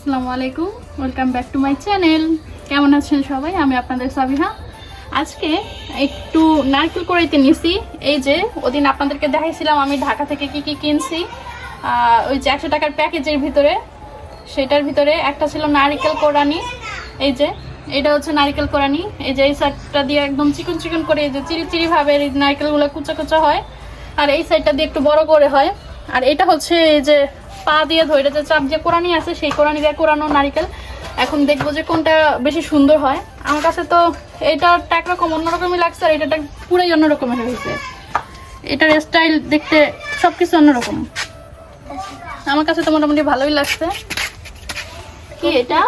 আসসালামু আলাইকুম welcome back to my channel কেমন আছেন সবাই? আমি আপনাদের সাবিহা। আজকে একটু নারকেল কড়াইতে নিছি। এই যে, ওদিন আপনাদেরকে দেখাইছিলাম আমি ঢাকা থেকে কি কি কিনছি। ওই যে একশো টাকার প্যাকেজের ভিতরে, সেটার ভিতরে একটা ছিল নারিকেল কোরানি। এই যে, এটা হচ্ছে নারকেল কোরানি। এই যে, এই সাইডটা দিয়ে একদম চিকন চিকন করে এই যে চিরি চিরি ভাবে এই নারকেলগুলো কুচা কুচা হয়। আর এই সাইডটা দিয়ে একটু বড় করে হয়। আর এটা হচ্ছে এই যে পা দিয়ে ধরে যে চাপ যে কোরআনি আছে সেই কোরআনি দিয়ে। কোরানো নারিকেল। এখন দেখব যে কোনটা বেশি সুন্দর হয়। আমার কাছে তো এটা একরকম অন্যরকমই লাগছে আর এটা পুরাই অন্যরকমের হয়েছে এটার স্টাইল দেখতে সব কিছু অন্যরকম। আমার কাছে তো মোটামুটি ভালোই লাগছে। কি এটা?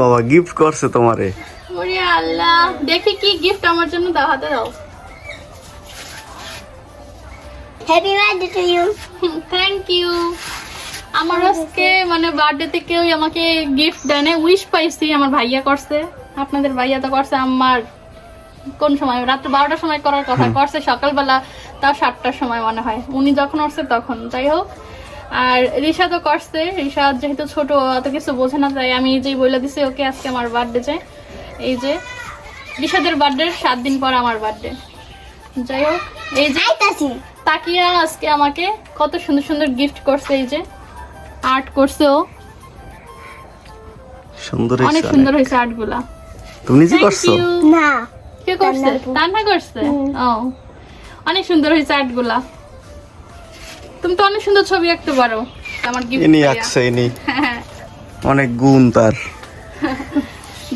বাবা গিফট করছে তোমারে। ওরে আল্লাহ দেখি কি গিফট আমার জন্য দাও হাতে দাও। Happy birthday to you. Thank you আমার আজকে মানে বার্থডেতে কেউ আমাকে গিফট দেয় না উইশ পাইছি আমার ভাইয়া করছে। আপনাদের ভাইয়া তো করছে আমার কোন সময়? রাত্রে বারোটার সময় করার কথা করছে সকালবেলা তাও সাতটার সময় মনে হয়। উনি যখন আসছে তখন যাই হোক। আর রিশা তো করছে রিশা যেহেতু ছোট অত কিছু বোঝে না তাই আমি যেই বলে দিছি ওকে আজকে আমার বার্থডে চাই এই যে রিশাদের বার্থডে সাত দিন পর আমার বার্থডে যাই হোক এই যে তাকিয়া আজকে আমাকে কত সুন্দর সুন্দর গিফট করছে এই যে আর্ট করছে ও সুন্দর অনেক সুন্দর হয়েছে আর্টগুলা। তুমি নিজে করছ? না। কে করছে? তান্না করছে? ও। অনেক সুন্দর হয়েছে আর্টগুলা। তুমি তো অনেক সুন্দর ছবি আঁকতে পারো আমার গিফট ইনি আঁকছে ইনি। অনেক গুণ তার।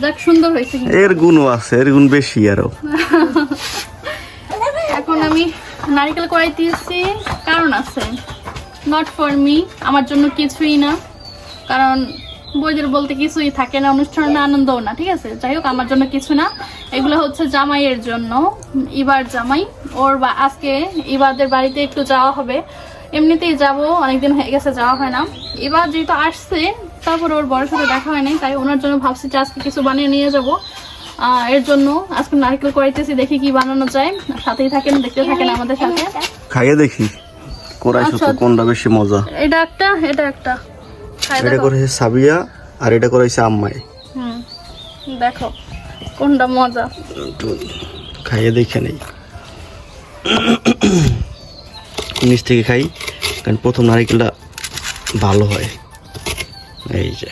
যাক সুন্দর হয়েছে এর গুণও আছে এর গুণ বেশি আরও। এখন আমি নারকেল কড়াই দিয়েছি, কারণ আছে। নট ফর মি আমার জন্য কিছুই না। কারণ বইদের বলতে কিছুই থাকে না, অনুষ্ঠানে আনন্দও না, ঠিক আছে? যাই হোক, আমার জন্য কিছু না। এগুলো হচ্ছে জামাইয়ের জন্য। ইবার জামাই, ওর বা আজকে ইবাদের বাড়িতে একটু যাওয়া হবে। এমনিতেই যাব, অনেকদিন হয়ে গেছে, যাওয়া হয় না। এবার যেহেতু আসছে, তারপর ওর বড় সাথে দেখা হয় নাই তাই ওনার জন্য ভাবছি যে আজকে কিছু বানিয়ে নিয়ে যাব। এর জন্য আজকে নারকেল করাইতেছি দেখি কি বানানো যায়। সাথেই থাকেন দেখতে থাকেন আমাদের সাথে। খাইয়ে দেখি। করাইছো তো আচ্ছা। কোনটা বেশি মজা? এটা একটা এটা একটা। এটা করেছে সাবিয়া আর এটা করেছে আম্মাই। হুম দেখো কোনটা মজা। খাইয়ে দেখে নেই। নিচ থেকে খাই কারণ প্রথম নারিকেলটা ভালো হয়। এই যে।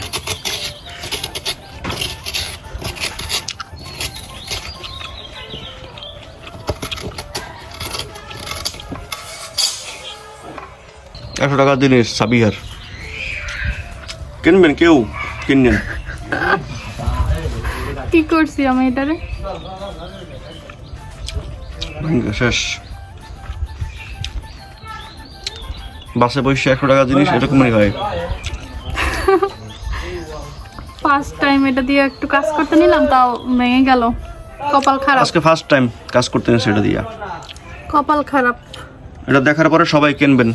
একশো টাকা জিনিস সাবিহার। কিনবেন কেউ? কিনবেন। কি করছি আমি এটারে? শেষ। বাসে বসে একশো টাকা জিনিস এরকমই হয়। ফার্স্ট টাইম এটা দিয়ে একটু কাজ করতে নিলাম তাও ভেঙে গেল। কপাল খারাপ। আজকে ফার্স্ট টাইম কাজ করতে সেটা দিয়া। কপাল খারাপ। এটা দেখার পরে সবাই কিনবেন।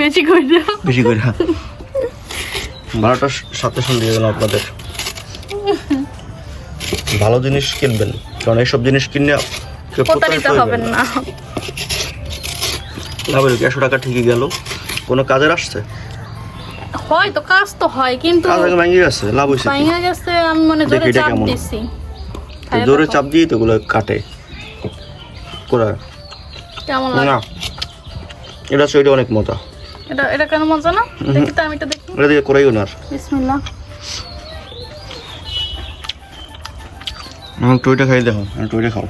বেশি করে দাও। বেশি করে ভাড়াটা সাথে সঙ্গে দিয়ে গেলাম আপনাদের। ভালো জিনিস কিনবেন কারণ এইসব জিনিস কিনে কেউ প্রতারিত হবেন না। না বলি একশো টাকা ঠিকই গেল। কোনো কাজের আসছে? হয় তো কাজ তো হয় কিন্তু ভেঙে গেছে লাভ হয়েছে? ভেঙে গেছে আমি মনে জোরে চাপ। দিছি। জোরে চাপ দিয়ে তো ওগুলো কাটে। কোরা কেমন লাগে? না। এটা অনেক মজা। এটা এটা কেন মজা না? দেখি তো আমি এটা দেখি। এটা দিয়ে করাইও না বিসমিল্লাহ। এখন টইটা খাই দেখো এখন টইটা খাও।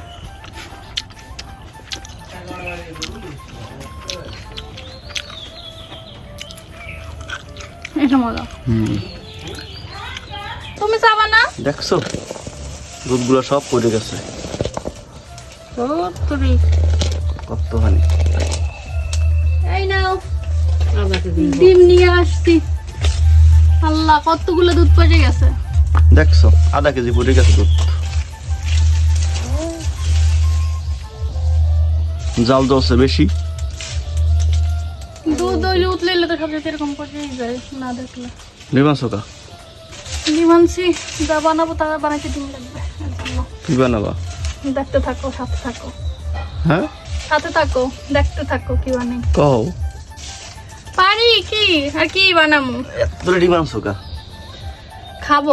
এটা মজা। হুম। তুমি চাবা না? দেখছ? দুধগুলো সব পড়ে গেছে। তুমি কতখানি এই নাও। ডিম নিয়ে আসছি। আল্লাহ কতগুলো দুধ পড়ে গেছে? দেখছ আধা কেজি পড়ে গেছে দুধ। জাল দশে বেশি। দুধ দইলে উতলে তো সবজাতে এরকম পড়েই যায় না দেখলে। নিবাস কা যা বানাবো তা বানাইতে ডিম লাগবে কি বানাবা? দেখতে থাকো সাথে থাকো। হ্যাঁ? সাথে থাকো দেখতে থাকো কি বানাই। কও। পারি কি? আর কি বানামু? এতগুলো ডিম আনছো কা? খাব।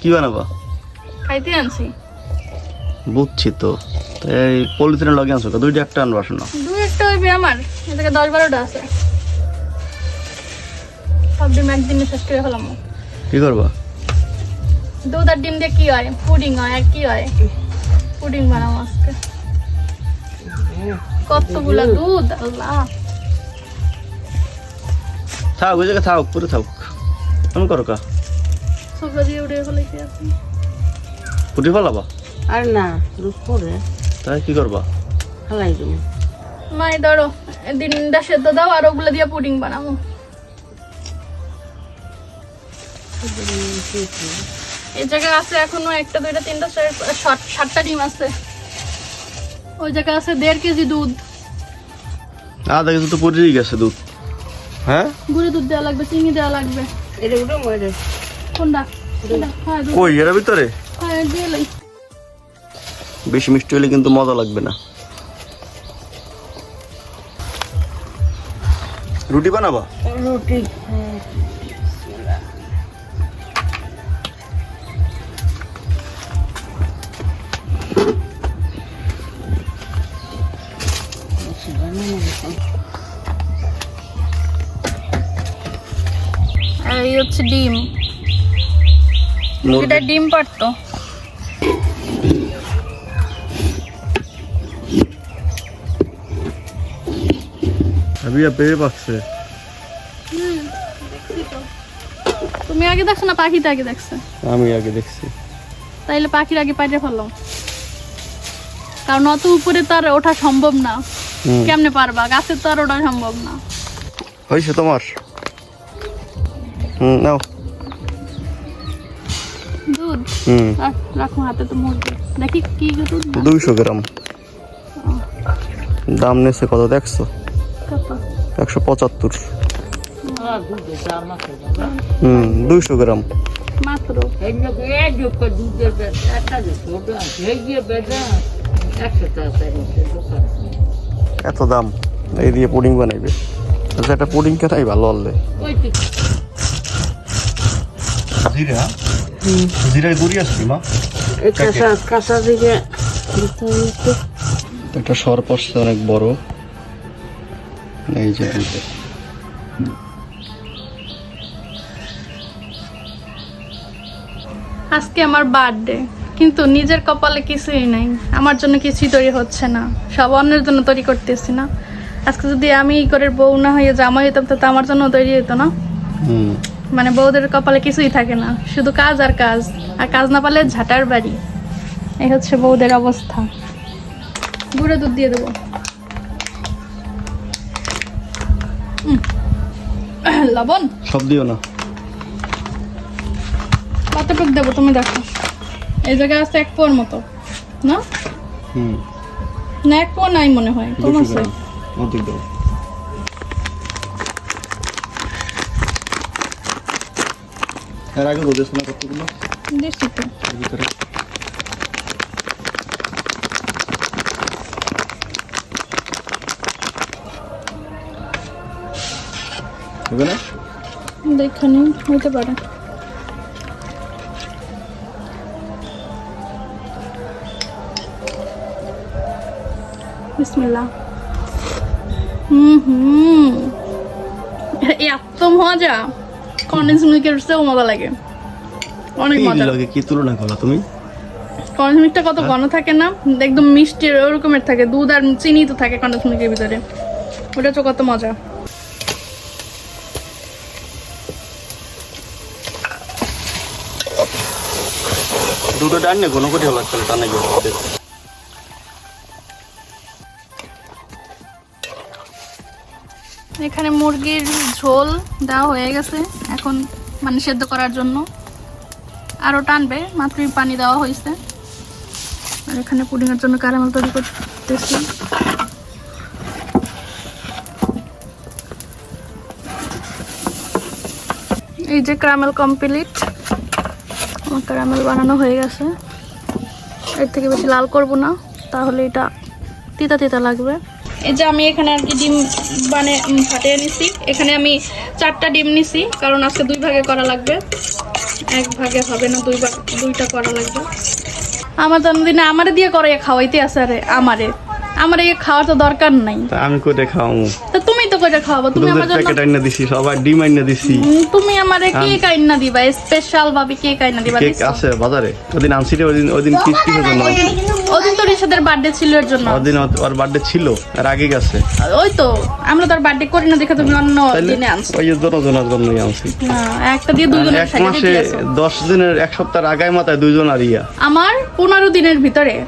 কি বানাবা? খাইতে আনছি। বুঝছি তো। এই পলিথিনের লগে আনছো কা? দুইটা একটা আনবা শোনো দুই একটা হইবে আমার। এদিকে দশ বারোটা আছে। সব ডিম একদিনে শেষ করে ফেলাম। কি করবা? দুধ আর ডিম দিয়ে কি হয়? পুডিং হয় আর কি হয়? পুডিং বানাবো আজকে। কতগুলা দুধ আল্লাহ। থাক ওই জায়গায় থাক পুরো থাক। আমি করো কা। দিয়ে উড়ে ফেলে কি আছে ফুটি ফেলাবা? আর না দুধ পরে। তাই কি করবা? ফেলাই দেবো। মাই ধরো দিনটা সেদ্ধ দাও আর ওগুলো দিয়ে পুডিং বানাবো। এই জায়গায় আছে এখনও একটা দুইটা তিনটা চার- সাত- সাতটা ডিম আছে। ওই জায়গায় আছে দেড় কেজি দুধ। আধা কেজি তো পড়েই গেছে দুধ। হ্যাঁ? গুঁড়ি দুধ দেওয়া লাগবে চিনি দেওয়া লাগবে। এটা উঠে মরে কোনটা? হ্যাঁ কই এর ভিতরে? হ্যাঁ দিয়ে লই। বেশি মিষ্টি হলে কিন্তু মজা লাগবে না। রুটি বানাবা? রুটি। ডিম। এটা ডিম পারতো। আবিয়া পেয়ে পাচ্ছে। তুমি আগে দেখছ না পাখিতে আগে দেখছ? আমি আগে দেখছি। তাইলে পাখির আগে পাইরে ফেলো। কারণ অত উপরে তো আর ওঠা সম্ভব না। কেমনে পারবা? গাছের তো আর ওঠা সম্ভব না। হয়েছে তোমার? হুম নাও। দুধ? হুম। রাখো হাতে তো মুরগি। দেখি কি দুধ? দুইশো গ্রাম। দাম নেছে কত? দেখছ কত? একশো পঁচাত্তর। দুধে দাম আছে হুম দুইশো গ্রাম। মাত্র? এই লোকে এক লোক দুধের বেচা একটা যে ছোট আছে এই গিয়ে বেচা একশো টাকা দোকান। এত দাম? এই দিয়ে পুডিং বানাইবে। আচ্ছা একটা পুডিং কেনাই ভালো হলে জিরা। জিরার গুড়ি আসছি মা? কাঁচা হবে একটু। একটা সর পড়ছে অনেক বড়। এই যে আজকে আমার বার্থডে কিন্তু নিজের কপালে কিছুই নাই। আমার জন্য কিছুই তৈরি হচ্ছে না। সব অন্যের জন্য তৈরি করতেছি না। আজকে যদি আমি ই করে বউ না হয়ে জামাই হইতাম তো আমার জন্য তৈরি হতো না। হুম। মানে বউদের কপালে কিছুই থাকে না শুধু কাজ আর কাজ। আর কাজ না পালে ঝাঁটার বাড়ি। এই হচ্ছে বউদের অবস্থা। গুঁড়ো দুধ দিয়ে দেবো। লবণ? সব দিও না। কতটুক দেবো তুমি দেখো। এই জায়গায় আছে এক পোয়ার মতো না? হুম। না এক পোয়া নাই মনে হয় কম আছে। গ্রাম অর্ধেক এর আগে রোদে কতগুলো তো। এর ভিতরে। হবে না দেখানি হইতে পারে। বিসমিল্লাহ। হুম। হুম এত মজা। কন্ডেন্স মিল্কের চেয়েও মজা লাগে। অনেক মজা। লাগে কি তুলনা করলা তুমি? কন্ডেন্স মিল্কটা কত ঘন থাকে না একদম মিষ্টি ওরকমের থাকে দুধ আর চিনি তো থাকে কন্ডেন্স মিল্কের ভিতরে। ওটা তো কত মজা। দুটো ডান নে কোনো করে হলো টানে এখানে মুরগির ঝোল দেওয়া হয়ে গেছে এখন মানে সেদ্ধ করার জন্য। আরও টানবে, মাত্রই পানি দেওয়া হয়েছে। আর এখানে পুডিংয়ের জন্য ক্যারামেল তৈরি করতেছি। এই যে ক্যারামেল কমপ্লিট আমার ক্যারামেল বানানো হয়ে গেছে। এর থেকে বেশি লাল করব না, তাহলে এটা তিতা তিতা লাগবে। এই যে আমি এখানে আর কি ডিম মানে ফাটিয়ে নিছি। এখানে আমি চারটা ডিম নিছি কারণ আজকে দুই ভাগে করা লাগবে। এক ভাগে হবে না দুই ভাগ দুইটা করা লাগবে। আমার জন্মদিনে আমারে দিয়ে করে খাওয়াইতে আছে আরে আমারে। আমার এই খাওয়ার তো দরকার নাই। তা আমি করে খাওয়াবো তো তুমি তো করে খাওয়াবো? তুমি আমার জন্য প্যাকেট আইনা দিছি ডিম আইনা দিছি। তুমি আমারে কেক আইনা দিবা স্পেশাল ভাবে কেক আইনা দিবা কেক আছে বাজারে। ওদিন আনছি রে, ওদিন ওদিন কি জন্য। আনছি? ওদিন তো বার্থডে ছিল এর জন্য। ওদিন ওর- বার্থডে ছিল আর আগে গেছে। ওই তো আমরা তো বার্থডে করি না দেখে তুমি অন্য দিনে আনছো। ওই যে জনের জন্যই আনছি। একটা দিয়ে এক মাসে দিয়েছ। দশ দিনের এক সপ্তাহ আগায় মাথায় দুইজন আর ইয়া। আমার পনেরো দিনের ভিতরে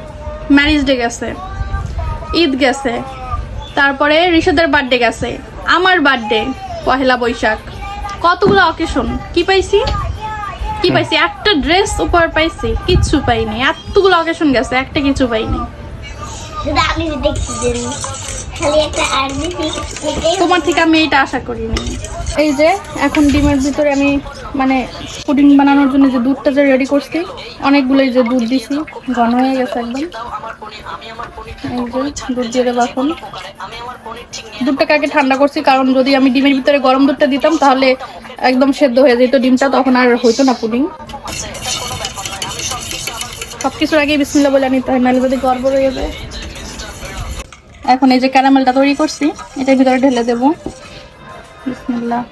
ম্যারেজ ডে গেছে ঈদ গেছে তারপরে ঋষাদের বার্থডে গেছে। আমার বার্থডে পহেলা বৈশাখ। কতগুলো অকেশন কি পাইছি? কি পাইছি? একটা ড্রেস উপহার পাইছি কিচ্ছু পাইনি। এতগুলো অকেশন গেছে একটা কিছু পাইনি। আমি দেখছি তোমার থেকে আমি এটা আশা করিনি। এই যে, এখন ডিমের ভিতরে আমি মানে পুডিং বানানোর জন্য যে দুধটা যে রেডি করছি, অনেকগুলোই যে দুধ দিছি, ঘন হয়ে গেছে একদম। এই যে, দুধ দিয়ে দেবো এখন। দুধটাকে আগে ঠান্ডা করছি, কারণ যদি আমি ডিমের ভিতরে গরম দুধটা দিতাম, তাহলে একদম সেদ্ধ হয়ে যেত ডিমটা, তখন আর হইতো না পুডিং। সব কিছুর আগে বিসমিল্লা বলে নিতে হয় নাহলে যদি গড়বড় হয়ে যায়। এখন এই যে ক্যারামেলটা তৈরি করছি এটার ভিতরে ঢেলে দেবো। বিসমিল্লাহ।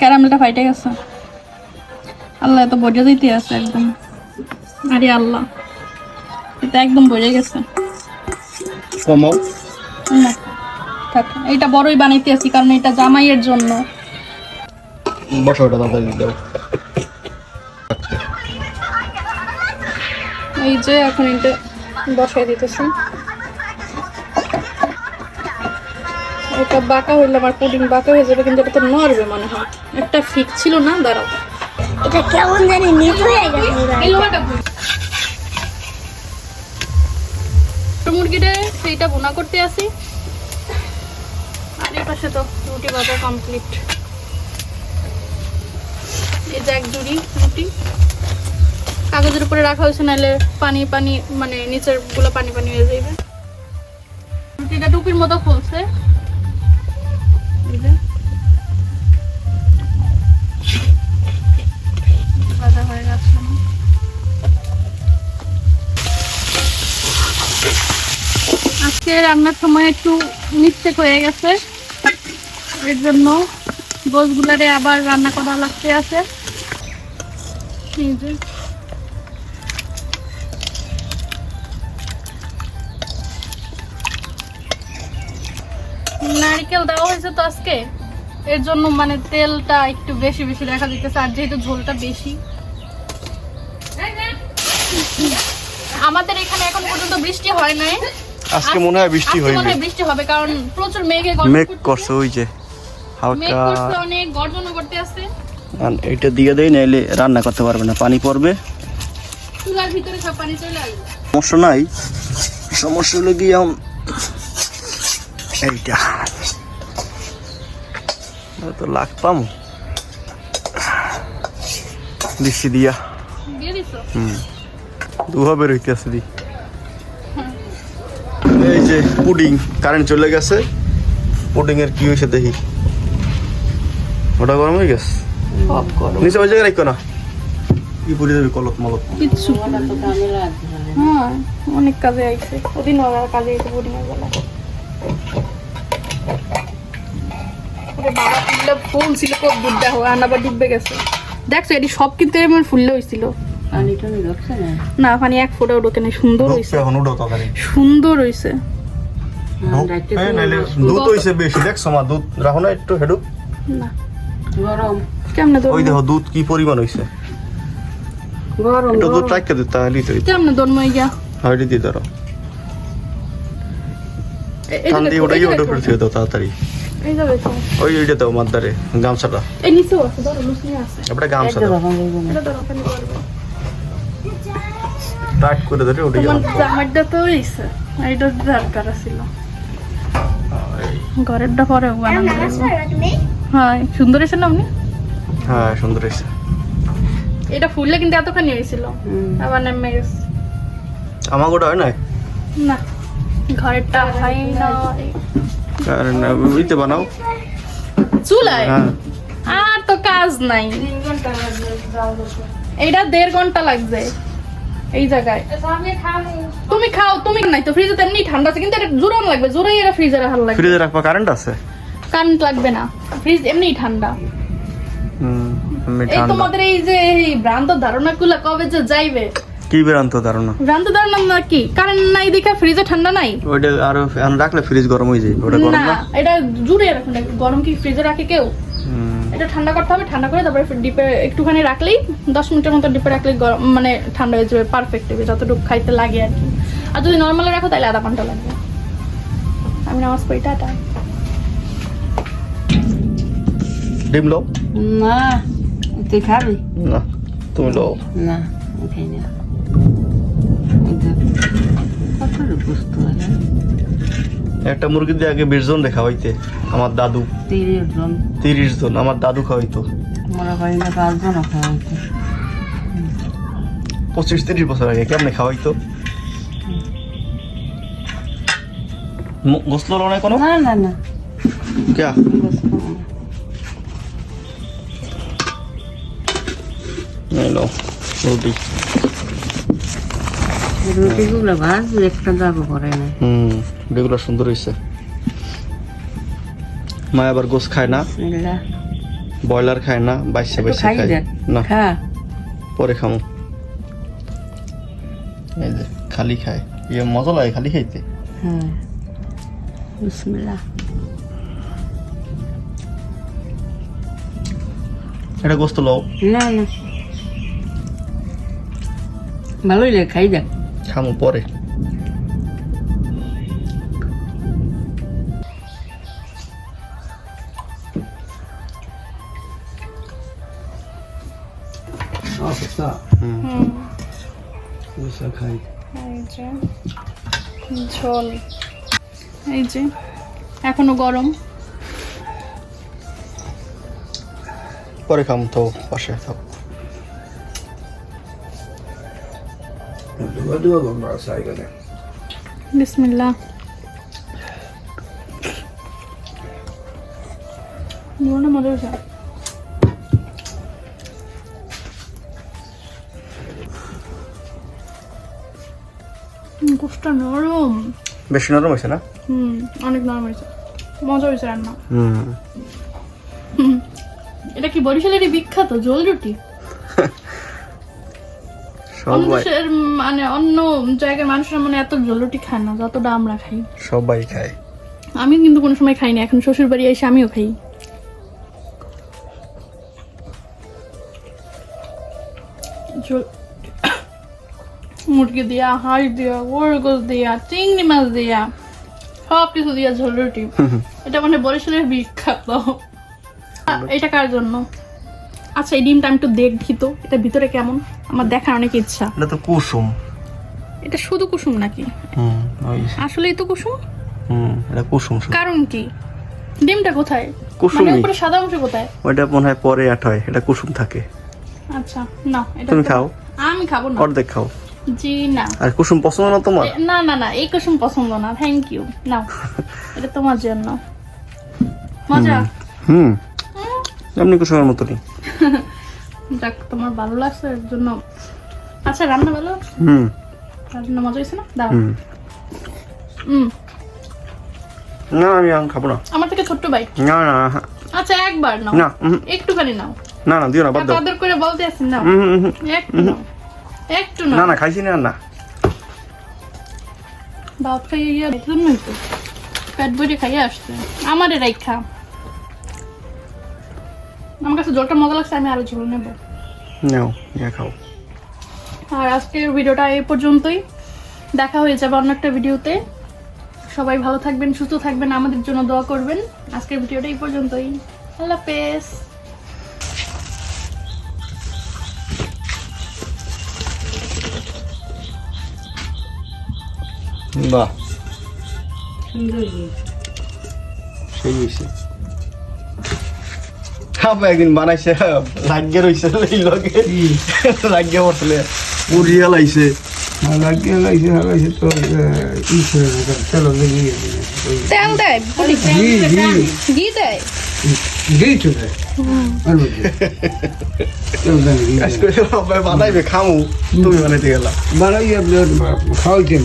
ক্যারামেলটা ফাইটে গেছে। আল্লাহ এত বোঝা দিতে আছে একদম। আরে আল্লাহ এটা একদম বোঝা গেছে। কমাও। না থাক এটা বড়ই বানাইতে আছি কারণ এটা জামাইয়ের জন্য। বসো ওটা তাড়াতাড়ি এই যে এখন এটা বসাই দিতেছি। এটা বাঁকা হইলে আমার পুডিং বাঁকা হয়ে যাবে কিন্তু এটা তো নড়বে মনে হয়। একটা ফিক ছিল না? দাঁড়াও। এটা কেমন জানি নিচ হয়ে গেছে। মুরগিটা সেইটা বোনা করতে আসি। আর এই পাশে তো রুটি ভাজা কমপ্লিট এই যে এক জুড়ি রুটি। কাগজের উপরে রাখা হয়েছে, নাহলে পানি পানি মানে নিচেরগুলো পানি পানি হয়ে যাবে রুটিটা টুপির মতো খুলছে। হয়ে গেছে। আজকে রান্নার সময় একটু মিস্টেক হয়ে গেছে। এর জন্য গোছগুলারে আবার রান্না করা লাগতে আছে। নারকেল দেওয়া হয়েছে তো আজকে। এর জন্য মানে তেলটা একটু বেশি বেশি দেখা দিতেছে আর যেহেতু ঝোলটা বেশি। আমাদের এখানে এখন পর্যন্ত বৃষ্টি হয় নাই। আজকে মনে হয় বৃষ্টি মনে হইবে হয় বৃষ্টি হবে কারণ প্রচুর মেঘে মেঘ করছে। ওই যে মেঘ হালকা করছে অনেক গর্জন করতে আছে। আর এটা দিয়ে দেই নাইলে রান্না করতে পারবে না পানি পড়বে। চুলার ভিতরে সব পানি চলে আসবে। সমস্যা নাই। সমস্যা হলো কি এখন এইটা। তো লাগ পাম। দিচ্ছি দিয়া। হুম। দুভাবে রইতে আছে দি। এই যে পুডিং কারেন্ট চলে গেছে। পুডিং এর কি হয়েছে দেখি। ওটা গরম হয়ে গেছে? নিচে ওই জায়গায় রাখো না। কি পড়ে যাবে কলত মলত কিচ্ছু হ্যাঁ। অনেক কাজে আইছে। ওদিন ওরা কাজে আইছে বোর্ডিং এর বেলা ওরে ফুল ছিল খুব দুধটা হওয়া আবার ডুববে গেছে। দেখছ এটি সব কিন্তু এমন ফুললে হয়েছিল না? না পানি এক ফোটাও ঢোকে নাই সুন্দর হয়েছে সুন্দর হয়েছে দুধ হইছে বেশি দেখছ মা দুধ রাখো না একটু হেডু না। গরম কেমনে ওই দেখো দুধ কি পরিমাণ হইছে গরম একটু দুধ টাইকা দিতে তাহলে তো কেমনে দৌড়ময় গিয়া ধরো ঠান্ডি ওটাই ওটা দাও তাড়াতাড়ি। ওই ওইটা দাও মাদ্দারে গামছাটা। এই নিচেও আছে ধরো লুচি আছে। এবারে গামছা দাও। এটা ধরো ওখানে করে ধরে ওটাই তোমার জামাইটা তো হইছে এইটা দরকার ছিল। ঘরেরটা পরে বানানো হ্যাঁ সুন্দর হয়েছে না আপনি হ্যাঁ সুন্দর হয়েছে। এটা ফুললে কিন্তু এতখানি হয়েছিল। আবার নেমে গেছে। আমার গোটা হয় না না ঘরেরটা হয় না ইতে বানাও। চুলায়? হ্যাঁ। আর তো কাজ নাই। এইটা দেড় ঘণ্টা লাগবে এই জায়গায়। তুমি খাও তুমি নাই তো ফ্রিজে তেমনি ঠান্ডা আছে কিন্তু এটা জোরান লাগবে জোরাই এরা ফ্রিজে রাখার লাগবে। ফ্রিজে রাখবা কারেন্ট আছে? কারেন্ট লাগবে না ফ্রিজ এমনি ঠান্ডা। হুম এই তোমাদের এই যে এই ভ্রান্ত ধারণা গুলা কবে যে যাইবে কি বেরান্ত ধারণা? ভ্রান্ত ধারণা না কি? কারেন্ট নাই দেখে ফ্রিজে ঠান্ডা নাই? ওইটা আরও এখন রাখলে ফ্রিজ গরম হয়ে যায় ওটা গরম না এটা জুড়ে রাখুন গরম কি ফ্রিজে রাখে কেউ? এটা ঠান্ডা করতে হবে ঠান্ডা করে তারপরে ডিপে একটুখানি রাখলেই দশ মিনিটের মতো ডিপে রাখলেই গরম মানে ঠান্ডা হয়ে যাবে পারফেক্ট হবে যতটুকু খাইতে লাগে আর কি। আর যদি নর্মালে রাখো তাহলে আধা ঘণ্টা লাগবে। আমি নামাজ পড়ি টাটা। ডিম লো না তুই খাবি? না তুমি লো না খাই না। একটা মুরগি দিয়ে আগে বিশ জন খাওয়াইতে আমার দাদু। তিরিশ জন। তিরিশ জন আমার দাদু খাওয়াইতো। মনে করি না পাঁচজন খাওয়াইছে পঁচিশ তিরিশ বছর আগে কেমনে খাওয়াইতো? গোসল লো কোনো না না না ক্যা? রুটি। রুটিগুলো ভাজ একটা দাগও করে না। হুম রুটিগুলো সুন্দর মা আবার গোস খায় না? ব্রয়লার খায় না? বাইশে একটু খায়। না। পরে খামো। এই যে খালি খায়। ইয়ে মজা লাগে খালি খাইতে। হ্যাঁ। বিসমিল্লাহ। এটা গোস্ত লও। না না। ভালোই লাগে খাই দেখ। খামো পরে। গোসা খাই। এই যে ঝোল। এই যে এখনও গরম। পরে খাম তো পাশে থাক। বিসমিল্লাহ নুনটা মজা হয়েছে গোষ্ঠটা নরম বেশি নরম হয়েছে না হুম অনেক নরম হয়েছে মজা হয়েছে রান্না হুম হুম। এটা কি বরিশালেরই বিখ্যাত জল রুটি সবাই। মানে অন্য জায়গার মানুষরা মানে এত ঝোল রুটি খায় না যতটা আমরা খাই। সবাই খায়। আমি কিন্তু কোনো সময় খাই না এখন শ্বশুর বাড়ি এসে আমিও খাই। মুরগি দিয়া হাঁস দিয়া ওরগোস দিয়া চিংড়ি মাছ দিয়া সব কিছু দিয়া ঝোল রুটি এটা মানে বরিশালের বিখ্যাত। এটা কার জন্য? আচ্ছা এই ডিমটা আমি একটু দেখি তো এটা ভিতরে কেমন? আমার দেখার অনেক ইচ্ছা। এটা তো কুসুম। এটা শুধু কুসুম নাকি? হুম আসলেই তো কুসুম? হুম এটা কুসুম কারণ কি? ডিমটা কোথায়? কুসুমই। মানে উপরে সাদা অংশ কোথায়? ওইটা মনে হয় পরে আট হয় এটা কুসুম থাকে। আচ্ছা না এটা তুমি খাও। আমি খাব না। অর্ধেক খাও। জি না। আর কুসুম পছন্দ না তোমার? না না না এই কুসুম পছন্দ না থ্যাংক ইউ নাও এটা তোমার জন্য। মজা? হুম। এমনি কুসুমের মতনই। যাক তোমার ভালো লাগছে এর জন্য। আচ্ছা রান্না ভালো? হুম। রান্না মজা হয়েছে না? দাও হুম। না আমি এখন খাব না। আমার থেকে ছোট্ট ভাই না না হ্যাঁ। আচ্ছা একবার নাও। না একটুখানি নাও। না না দিও না বাদ দাও। আদর করে বলতে আছেন উহুম। একটু নাও। একটু না নাও। না খাইছি না না। খাইয়ে জন্যই তো পেট ভরে খাইয়ে আসছে। আমার এরাই খা আমার কাছে জলটা মজা লাগছে আমি আরও ঝোল নেব। নাও নিয়ে খাও। আর আজকের ভিডিওটা এই পর্যন্তই। দেখা হয়ে যাবে অন্য একটা ভিডিওতে। সবাই ভালো থাকবেন সুস্থ থাকবেন আমাদের জন্য দোয়া করবেন। আজকের ভিডিওটা এই পর্যন্তই। আল্লাহ হাফেজ। বাহ। সুন্দর সেই হয়েছে। আপা একদিন বানাইছে লাগিয়ে রয়েছে এই লগে। লাগিয়ে বসলে উড়িয়া লাইছে। তো তেল দেয় ঘি ঘি। ঘি দেয়? ঘি তো দেয়। দেখি কাজ করে বানাইবে খামু। তুমি বানাইতে গেলা। বানাই খাওয়াইতে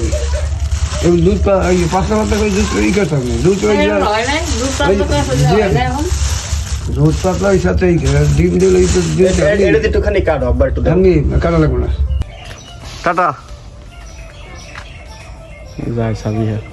দুধ পা এই পাতলা পাতলা করে দুধ ই করতাম না দুধ হয় দুধ পাতলা ওই সাথে ডিম দিলে এই তো এটা একটুখানি কাটো আবার একটু আমি কাটা লাগবে না। টাটা। যায় সাবি হ্যাঁ